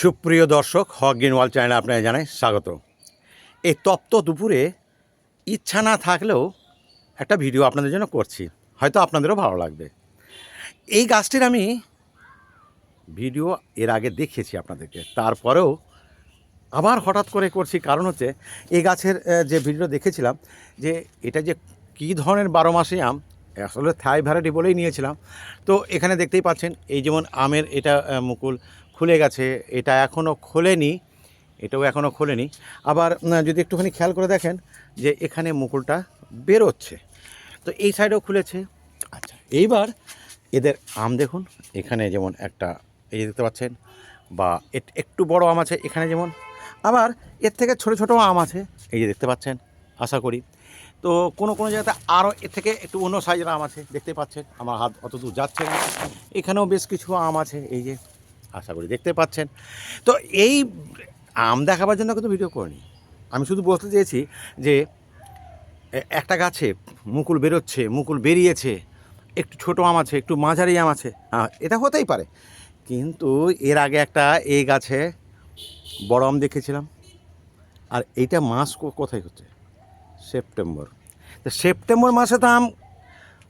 সুপ্রিয় দর্শক, হক গ্রিনওয়াল চ্যানেলে আপনাকে জানাই স্বাগত। এই তপ্ত দুপুরে ইচ্ছা না থাকলেও একটা ভিডিও আপনাদের জন্য করছি। হয়তো আপনাদেরও ভালো লাগবে। এই গাছটির আমি ভিডিও এর আগে দেখিয়েছি আপনাদেরকে। তারপরেও আবার হঠাৎ করে করছি। কারণ হচ্ছে, এই গাছের যে ভিডিও দেখেছিলাম, যে এটা যে কী ধরনের বারো মাসে আম আসলে থাই ভ্যারাইটি বলেই নিয়েছিলাম। তো এখানে দেখতেই পাচ্ছেন, এই যেমন আমের এটা মুকুল খুলে গেছে, এটা এখনও খোলেনি, এটাও এখনও খোলেনি। আবার যদি একটুখানি খেয়াল করে দেখেন যে এখানে মুকুলটা বেরোচ্ছে। তো এই সাইডেও খুলেছে। আচ্ছা এইবার এদের আম দেখুন, এখানে যেমন একটা, এই দেখতে পাচ্ছেন, বা একটু বড় আম আছে এখানে যেমন। আবার এর থেকে ছোট ছোট আম আছে, এই যে দেখতে পাচ্ছেন, আশা করি। তো কোনো কোনো জায়গাতে আরও এর থেকে একটু অন্য সাইজের আম আছে, দেখতে পাচ্ছেন, আমার হাত অত দূর যাচ্ছে না। এখানেও বেশ কিছু আম আছে, এই যে। আশা করি দেখতে পাচ্ছেন। তো এই আম দেখাবার জন্য কিন্তু ভিডিও করিনি। আমি শুধু বলতে চেয়েছি যে একটা গাছে মুকুল বেরোচ্ছে, মুকুল বেরিয়েছে, একটু ছোটো আম আছে, একটু মাঝারি আম আছে। হ্যাঁ এটা হতেই পারে। কিন্তু এর আগে একটা এই গাছে বড় আম দেখেছিলাম। আর এইটা মাস কোথায় হচ্ছে? সেপ্টেম্বর। তো সেপ্টেম্বর মাসে তো আম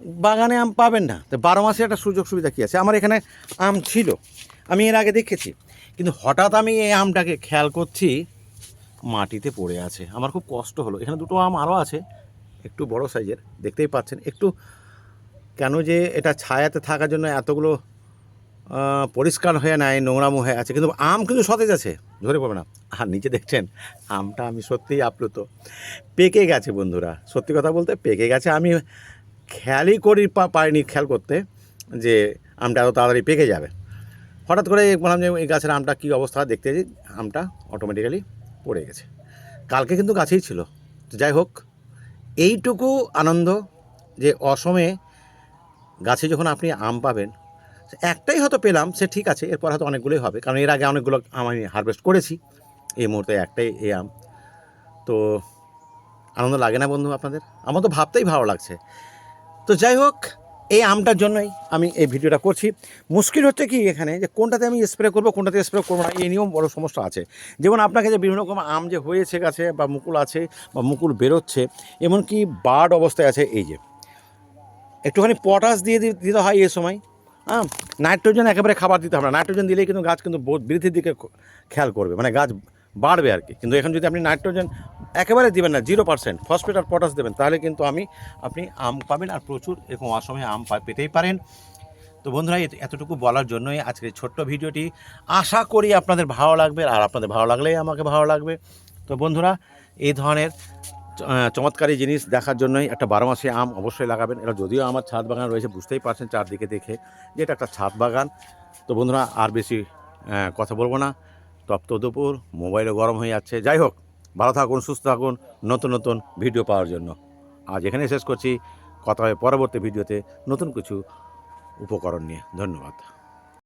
বাগানে আম পাবেন না। তো বারো মাসে একটা সুযোগ সুবিধা কী আছে? আমার এখানে আম ছিল। আমি এর আগে দেখেছি। কিন্তু হঠাৎ আমি এই আমটাকে খেয়াল করছি, মাটিতে পড়ে আছে। আমার খুব কষ্ট হলো। এখানে দুটো আম আরও আছে, একটু বড় সাইজের। দেখতেই পাচ্ছেন। একটু কেন যে এটা ছায়াতে থাকার জন্য এতগুলো পরিষ্কার হয়ে নাই, নোংরামো হয়ে আছে। কিন্তু আম কিন্তু সতেজ আছে। ধরে পাবে না। আর নিচে দেখছেন, আমটা আমি সত্যিই আপ্লুত। পেকে গেছে বন্ধুরা। সত্যি কথা বলতে পেকে গেছে। আমি খেয়ালই করি পারিনি খেয়াল করতে যে আমটা এত তাড়াতাড়ি পেকে যাবে। হঠাৎ করে বললাম যে এই গাছের আমটা কী অবস্থা দেখতে যে আমটা অটোমেটিক্যালি পড়ে গেছে। কালকে কিন্তু গাছেই ছিল। যাই হোক, এইটুকু আনন্দ যে অসমে গাছে যখন আপনি আম পাবেন, একটাই হয়তো পেলাম, সে ঠিক আছে, এরপর হয়তো অনেকগুলোই হবে। কারণ এর আগে অনেকগুলো আম আমি হারভেস্ট করেছি, এই মুহূর্তে একটাই এই আম। তো আনন্দ লাগে না বন্ধু আপনাদের? আমার তো ভাবতেই ভালো লাগছে। তো যাই হোক, এই আমটার জন্যই আমি এই ভিডিওটা করছি। মুশকিল হচ্ছে কি এখানে যে কোনটাতে আমি স্প্রে করব, কোনটাতে স্প্রে করব না, এই নিয়েও বড় সমস্যা আছে। যেমন আপনাকে যে বিভিন্ন রকম আম যে হয়েছে গাছে বা মুকুল আছে বা মুকুল বেরোচ্ছে, এমনকি বার্ড অবস্থায় আছে, এই যে। একটুখানি পটাশ দিয়ে দিতে হয় এই সময়। হ্যাঁ নাইট্রোজেন একেবারে খাবার দিতে হবে না। নাইট্রোজেন দিলেই কিন্তু গাছ কিন্তু বৃদ্ধির দিকে খেয়াল করবে। মানে গাছ বাড়বে আর কি। কিন্তু এখন যদি আপনি নাইট্রোজেন একেবারে দিবেন না জিরো পার্সেন্ট ফসফেট আর পটাশ দেবেন, তাহলে কিন্তু আমি, আপনি আম পাবেন আর প্রচুর এরকম অসময়ে আম পেতেই পারেন। তো বন্ধুরা, এত- এতটুকু বলার জন্যই আজকের ছোট্ট ভিডিওটি, আশা করি আপনাদের ভালো লাগবে, আর আপনাদের ভালো লাগলেই আমাকে ভালো লাগবে। তো বন্ধুরা, এই ধরনের চমৎকারী জিনিস দেখার জন্যই একটা বারো মাসে আম অবশ্যই লাগাবেন। এটা যদিও আমার ছাদ বাগান রয়েছে, বুঝতেই পারছেন চারদিকে দেখে যে এটা একটা ছাদ বাগান। তো বন্ধুরা, আর বেশি কথা বলব না। তপ্ত দুপুর, মোবাইলও গরম হয়ে যাচ্ছে। যাই হোক ভালো থাকুন, সুস্থ থাকুন, নতুন নতুন ভিডিও পাওয়ার জন্য। আজ এখানে শেষ করছি। কথা হবে পরবর্তী ভিডিওতে নতুন কিছু উপকরণ নিয়ে। ধন্যবাদ।